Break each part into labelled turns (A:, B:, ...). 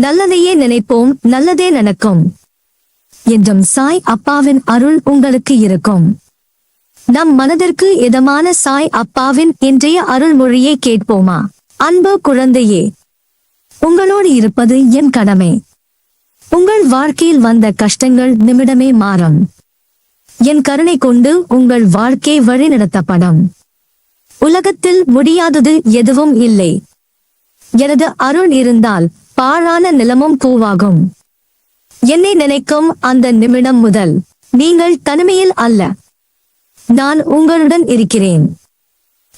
A: நல்லதையே நினைப்போம் நல்லதே நடக்கும். என்றும் சாய் அப்பாவின் அருள் உங்களுக்கு இருக்கும். நம் மனதிற்கு இதமான சாய் அப்பாவின் இன்றைய அருள்மொழியை கேட்போமா? அன்பு குழந்தையே உங்களோடு இருப்பது என் கடமை. உங்கள் வாழ்க்கையில் வந்த கஷ்டங்கள் நிமிடமே மாறும். என் கருணை கொண்டு உங்கள் வாழ்க்கை வழிநடத்தப்படும் உலகத்தில் முடியாதது எதுவும் இல்லை. எனது அருள் இருந்தால் பாழான நிலமும் பூவாகும். என்னை நினைக்கும் அந்த நிமிடம் முதல் நீங்கள் தனிமையில் அல்ல. நான் உங்களுடன் இருக்கிறேன்.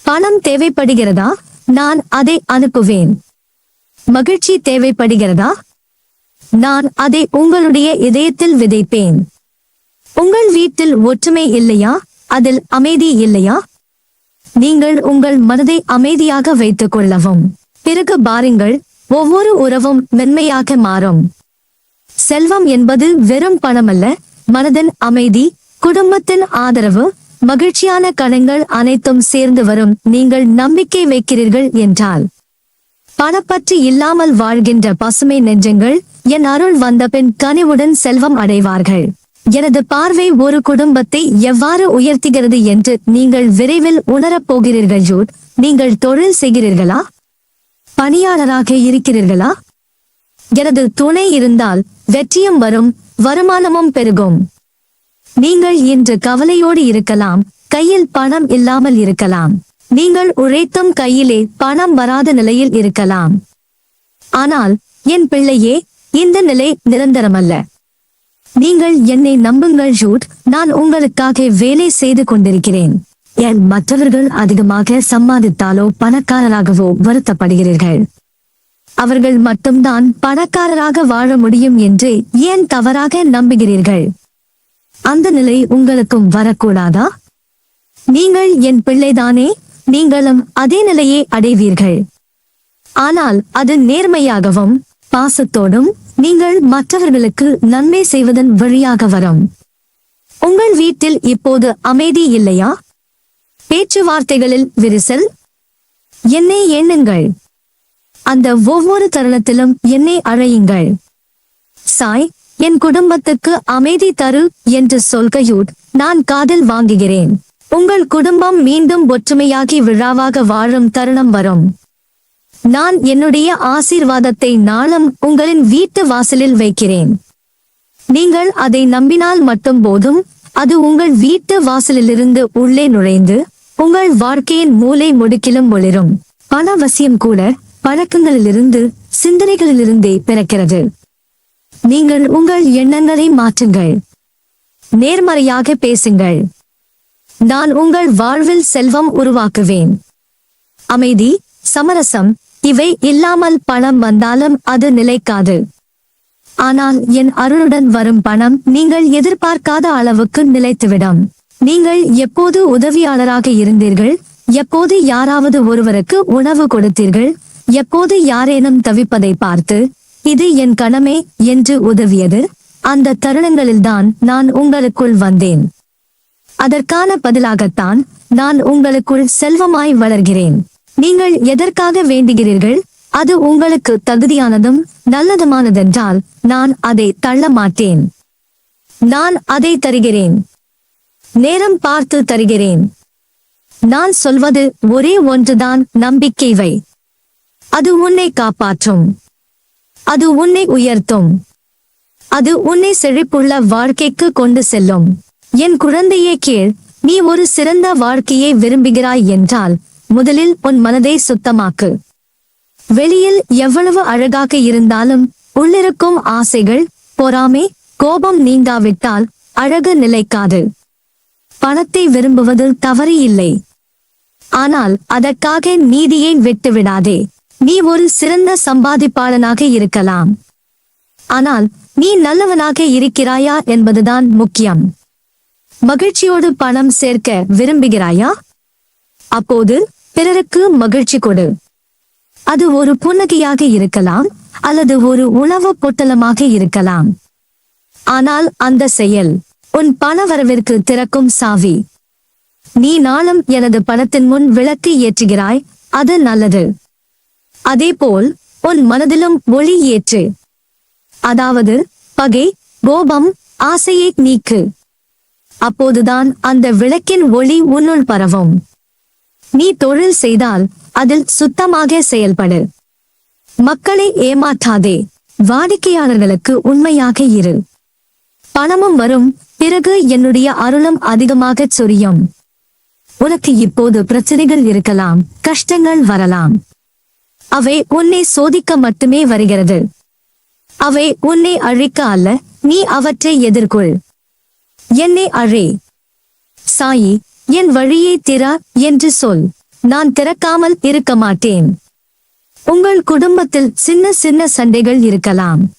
A: பணம் தேவைப்படுகிறதா? நான் அதை அனுப்புவேன். மகிழ்ச்சி தேவைப்படுகிறதா? நான் அதை உங்களுடைய இதயத்தில் விதைப்பேன். உங்கள் வீட்டில் ஒற்றுமை இல்லையா? அதில் அமைதி இல்லையா? நீங்கள் உங்கள் மனதை அமைதியாக வைத்துக் கொள்ளவும். பிறகு பாருங்கள் ஒவ்வொரு உறவும் மென்மையாக மாறும். செல்வம் என்பது வெறும் பணமல்ல மனதின் அமைதி குடும்பத்தின் ஆதரவு மகிழ்ச்சியான கணங்கள் அனைத்தும் சேர்ந்து வரும் நீங்கள் நம்பிக்கை வைக்கிறீர்கள் என்றால். பணப்பற்று இல்லாமல் வாழ்கின்ற பசுமை நெஞ்சங்கள் என் அருள் வந்தபின் கனிவுடன் செல்வம் அடைவார்கள். எனது பார்வை ஒரு குடும்பத்தை எவ்வாறு உயர்த்துகிறது என்று நீங்கள் விரைவில் உணரப் போகிறீர்கள் ஜூட். நீங்கள் தொழில் செய்கிறீர்களா? பணியாளராக இருக்கிறீர்களா? எனது துணை இருந்தால் வெற்றியும் வரும் வருமானமும் பெருகும். நீங்கள் இன்று கவலையோடு இருக்கலாம் கையில் பணம் இல்லாமல் இருக்கலாம். நீங்கள் உழைத்தும் கையிலே பணம் வராத நிலையில் இருக்கலாம். ஆனால் என் பிள்ளையே இந்த நிலை நிரந்தரமல்ல. நீங்கள் என்னை நம்புங்கள் ஜூட். நான் உங்களுக்காக வேலை செய்து கொண்டிருக்கிறேன். என் மற்றவர்கள் அதிகமாக சம்பாதித்தாலோ பணக்காரராகவோ வருத்தப்படுகிறீர்கள்? அவர்கள் மட்டும்தான் பணக்காரராக வாழ முடியும் என்று ஏன் தவறாக நம்புகிறீர்கள்? அந்த நிலை உங்களுக்கும் வரக்கூடாதா? நீங்கள் என் பிள்ளைதானே நீங்களும் அதே நிலையை அடைவீர்கள். ஆனால் அது நேர்மையாகவும் பாசத்தோடும் நீங்கள் மற்றவர்களுக்கு நன்மை செய்வதன் வழியாக வரும். உங்கள் வீட்டில் இப்போது அமைதி இல்லையா? பேச்சுவார்த்தைகளில் விரிசல்? என்னை எண்ணுங்கள். அந்த ஒவ்வொரு தருணத்திலும் என்னை அழையுங்கள். சாய் என் குடும்பத்துக்கு அமைதி தரு என்று சொல்கையூட் நான் காதில் வாங்குகிறேன். உங்கள் குடும்பம் மீண்டும் ஒற்றுமையாகி விழாவாக வாழும் தருணம் வரும். நான் என்னுடைய ஆசீர்வாதத்தை நாளும் உங்களின் வீட்டு வாசலில் வைக்கிறேன். நீங்கள் அதை நம்பினால் மட்டும் போதும். அது உங்கள் வீட்டு வாசலிலிருந்து உள்ளே நுழைந்து உங்கள் வாழ்க்கையின் மூலை முடுக்கிலும் ஒளிரும். பணவசியம் கூட பழக்கங்களிலிருந்து சிந்தனைகளிலிருந்தே பிறக்கிறது. நீங்கள் உங்கள் எண்ணங்களை மாற்றுங்கள். நேர்மறையாக பேசுங்கள். நான் உங்கள் வாழ்வில் செல்வம் உருவாக்குவேன். அமைதி சமரசம் இவை இல்லாமல் பணம் வந்தாலும் அது நிலைக்காது. ஆனால் என் அருளுடன் வரும் பணம் நீங்கள் எதிர்பார்க்காத அளவுக்கு நிலைத்துவிடும். நீங்கள் எப்போது உதவியாளராக இருந்தீர்கள்? எப்போது யாராவது ஒருவருக்கு உணவு கொடுத்தீர்கள்? எப்போது யாரேனும் தவிப்பதை பார்த்து இது என் கணமே என்று உதவியது. அந்த தருணங்களில்தான் நான் உங்களுக்குள் வந்தேன். அதற்கான பதிலாகத்தான் நான் உங்களுக்குள் செல்வமாய் வளர்கிறேன். நீங்கள் எதற்காக வேண்டுகிறீர்கள்? அது உங்களுக்கு தகுதியானதும் நல்லதுமானதென்றால் நான் அதை தள்ள மாட்டேன் நான் அதை தருகிறேன். நேரம் பார்த்து தருகிறேன். நான் சொல்வது ஒரே ஒன்றுதான் நம்பிக்கை வை. அது உன்னை காப்பாற்றும். அது உன்னை உயர்த்தும். அது உன்னை செழிப்புள்ள வாழ்க்கைக்கு கொண்டு செல்லும். என் குழந்தையே கீழ் நீ ஒரு சிறந்த வாழ்க்கையை விரும்புகிறாய் என்றால் முதலில் உன் மனதை சுத்தமாக்கு. வெளியில் எவ்வளவு அழகாக இருந்தாலும் உள்ளிருக்கும் ஆசைகள் பொறாமை கோபம் நீங்காவிட்டால் அழகு நிலைக்காது. பணத்தை விரும்புவதில் தவறு இல்லை ஆனால் அதற்காக நீதியை விட்டுவிடாதே. நீ ஒரு சிறந்த சம்பாதிப்பாளனாக இருக்கலாம். ஆனால் நீ நல்லவனாக இருக்கிறாயா என்பதுதான் முக்கியம். மகிழ்ச்சியோடு பணம் சேர்க்க விரும்புகிறாயா? அப்போது பிறருக்கு மகிழ்ச்சி கொடு. அது ஒரு புன்னகையாக இருக்கலாம் அல்லது ஒரு உணவு பொட்டலமாக இருக்கலாம். ஆனால் அந்த செயல் உன் பணவரவிற்கு திறக்கும் சாவி. நீ நாளும் எனது பணத்தின் முன் விளக்கு ஏற்றுகிறாய் அது நல்லது. அதேபோல் உன் மனதிலும் ஒளி ஏற்று. அதாவது பகை கோபம் ஆசையை நீக்கு. அப்போதுதான் அந்த விளக்கின் ஒளி உன்னுள் பரவும். நீ தொழில் செய்தால் அதில் சுத்தமாக செயல்படு. மக்களை ஏமாற்றாதே வாடிக்கையாளர்களுக்கு உண்மையாக இரு. பணமும் வரும் பிறகு என்னுடைய அருளும் அதிகமாகச் சொரியும். உனக்கு இப்போது பிரச்சனைகள் இருக்கலாம் கஷ்டங்கள் வரலாம். அவை உன்னை சோதிக்க மட்டுமே வருகிறது. அவை உன்னை அழிக்க அல்ல நீ அவற்றை எதிர்கொள். என்னை அழே. சாயி என் வழியை திரா என்று சொல். நான் திறக்காமல் இருக்க மாட்டேன். உங்கள் குடும்பத்தில் சின்ன சின்ன சண்டைகள் இருக்கலாம்.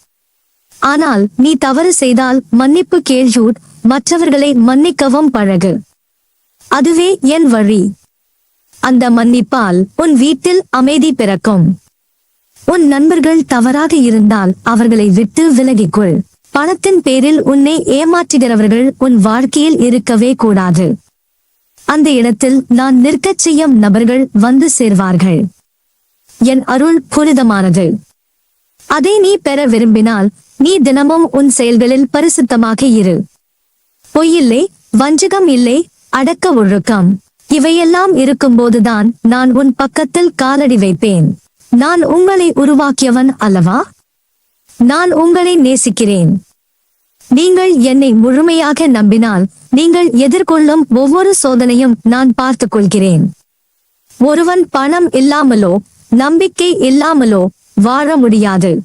A: ஆனால் நீ தவறு செய்தால் மன்னிப்பு கேள்வியூட் மற்றவர்களை மன்னிக்கவும் பழகு. அதுவே என் வழி. அந்த மன்னிப்பால் உன் வீட்டில் அமைதி பிறக்கும். உன் நண்பர்கள் தவறாக இருந்தால் அவர்களை விட்டு விலகிக்கொள். பணத்தின் பேரில் உன்னை ஏமாற்றுகிறவர்கள் உன் வாழ்க்கையில் இருக்கவே கூடாது. அந்த இடத்தில் நான் நிற்கச் செய்யும் நபர்கள் வந்து சேர்வார்கள். என் அருள் புனிதமானது. அதை நீ பெற விரும்பினால் நீ தினமும் உன் செயல்களில் பரிசுத்தமாக இரு. பொய்யில்லை வஞ்சகம் இல்லை அடக்க ஒழுக்கம். இவையெல்லாம் இருக்கும்போதுதான் நான் உன் பக்கத்தில் காலடி வைப்பேன். நான் உங்களை உருவாக்கியவன் அல்லவா? நான் உங்களை நேசிக்கிறேன். நீங்கள் என்னை முழுமையாக நம்பினால் நீங்கள் எதிர்கொள்ளும் ஒவ்வொரு சோதனையும் நான் பார்த்துக் கொள்கிறேன் ஒருவன் பணம் இல்லாமலோ நம்பிக்கை இல்லாமலோ வாழ முடியாது.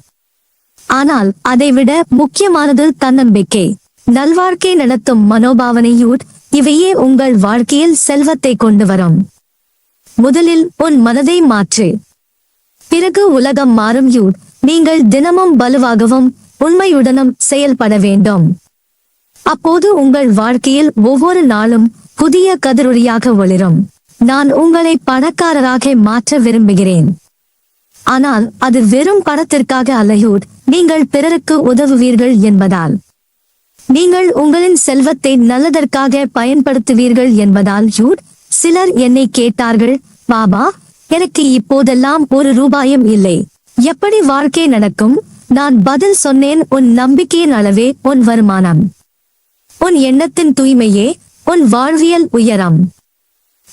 A: ஆனால் அதைவிட முக்கியமானது தன்னம்பிக்கை. நல்வாழ்க்கை நடத்தும் மனோபாவனையூட் இவையே உங்கள் வாழ்க்கையில் செல்வத்தை கொண்டு வரும். முதலில் உன் மனதை மாற்று. பிறகு உலகம் மாறும் யூட் நீங்கள் தினமும் வலுவாகவும் உண்மையுடனும் செயல்பட வேண்டும். அப்போது உங்கள் வாழ்க்கையில் ஒவ்வொரு நாளும் புதிய கதிரொலியாக ஒளிரும். நான் உங்களை பணக்காரராக மாற்ற விரும்புகிறேன். ஆனால் அது வெறும் பணத்திற்காக அல்லையூட் நீங்கள் பிறருக்கு உதவுவீர்கள் என்பதால். நீங்கள் உங்களின் செல்வத்தை நல்லதற்காக பயன்படுத்துவீர்கள் என்பதால் யூட் சிலர் என்னை கேட்டார்கள் பாபா எனக்கு இப்போதெல்லாம் ஒரு ரூபாயும் இல்லை. எப்படி வாழ்க்கை நடக்கும்? நான் பதில் சொன்னேன் உன் நம்பிக்கையின் அளவே உன் வருமானம். உன் எண்ணத்தின் தூய்மையே உன் வாழ்வியல் உயரம்.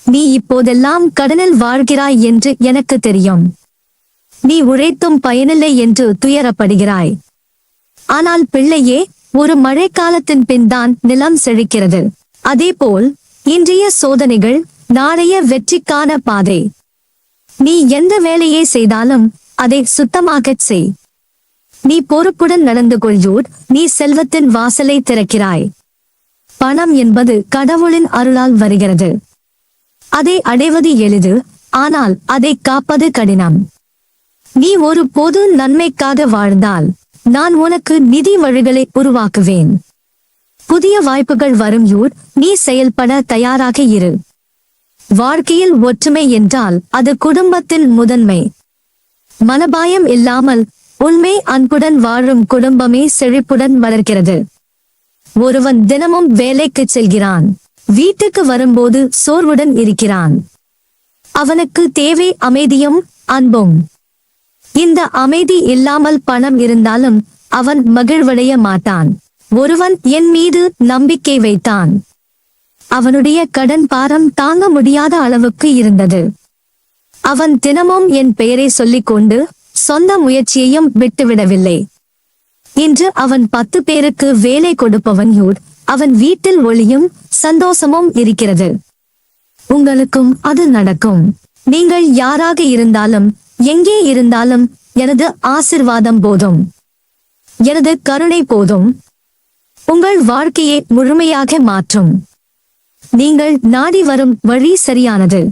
A: நீ இப்போதெல்லாம் கடனில் வாழ்கிறாய் என்று எனக்கு தெரியும். நீ உழைத்தும் பயனில்லை என்று துயரப்படுகிறாய். ஆனால் பிள்ளையே ஒரு மழைக்காலத்தின் பின்தான் நிலம் செழிக்கிறது. அதேபோல் இன்றைய சோதனைகள் நாளைய வெற்றிக்கான பாதை. நீ எந்த வேலையை செய்தாலும் அதை சுத்தமாகச் செய். நீ பொறுப்புடன் நடந்து கொள்வோர் நீ செல்வத்தின் வாசலை திறக்கிறாய். பணம் என்பது கடவுளின் அருளால் வருகிறது. அதை அடைவது எளிது ஆனால் அதை காப்பது கடினம். நீ ஒரு பொது நன்மைக்காக வாழ்ந்தால் நான் உனக்கு நிதி வழிகளை உருவாக்குவேன். புதிய வாய்ப்புகள் வரும் யூர் நீ செயல்பட தயாராக இரு. வாழ்க்கையில் ஒற்றுமை என்றால் அது குடும்பத்தின் முதன்மை. மனபாயம் இல்லாமல் உண்மை அன்புடன் வாழும் குடும்பமே செழிப்புடன் வளர்கிறது. ஒருவன் தினமும் வேலைக்கு செல்கிறான் வீட்டுக்கு வரும்போது சோர்வுடன் இருக்கிறான். அவனுக்கு தேவை அமைதியும் அன்பும். இந்த அமைதி இல்லாமல் பணம் இருந்தாலும் அவன் மகிழ்வடைய மாட்டான். ஒருவன் என் மீது நம்பிக்கை வைத்தான். அவனுடைய கடன் பாரம் தாங்க முடியாத அளவுக்கு இருந்தது. அவன் தினமும் என் பெயரை சொல்லிக் கொண்டு சொந்த முயற்சியையும் விட்டுவிடவில்லை. இன்று அவன் பத்து பேருக்கு வேலை கொடுப்பவன் யூர். அவன் வீட்டில் ஒளியும் சந்தோஷமும் இருக்கிறது. உங்களுக்கும் அது நடக்கும். நீங்கள் யாராக இருந்தாலும் எங்கே இருந்தாலும் எனது ஆசிர்வாதம் போதும். எனது கருணை போதும். உங்கள் வாழ்க்கையை முழுமையாக மாற்றும். நீங்கள் நாடி வரும் வழி சரியானது.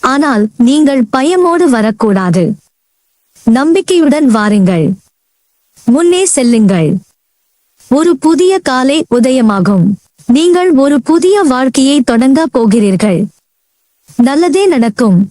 A: ஆனால் நீங்கள் பயமோடு வரக்கூடாது. நம்பிக்கையுடன் வாருங்கள். முன்னே செல்லுங்கள். ஒரு புதிய காலை உதயமாகும். நீங்கள் ஒரு புதிய வாழ்க்கையை தொடங்க போகிறீர்கள். நல்லதே நடக்கும்.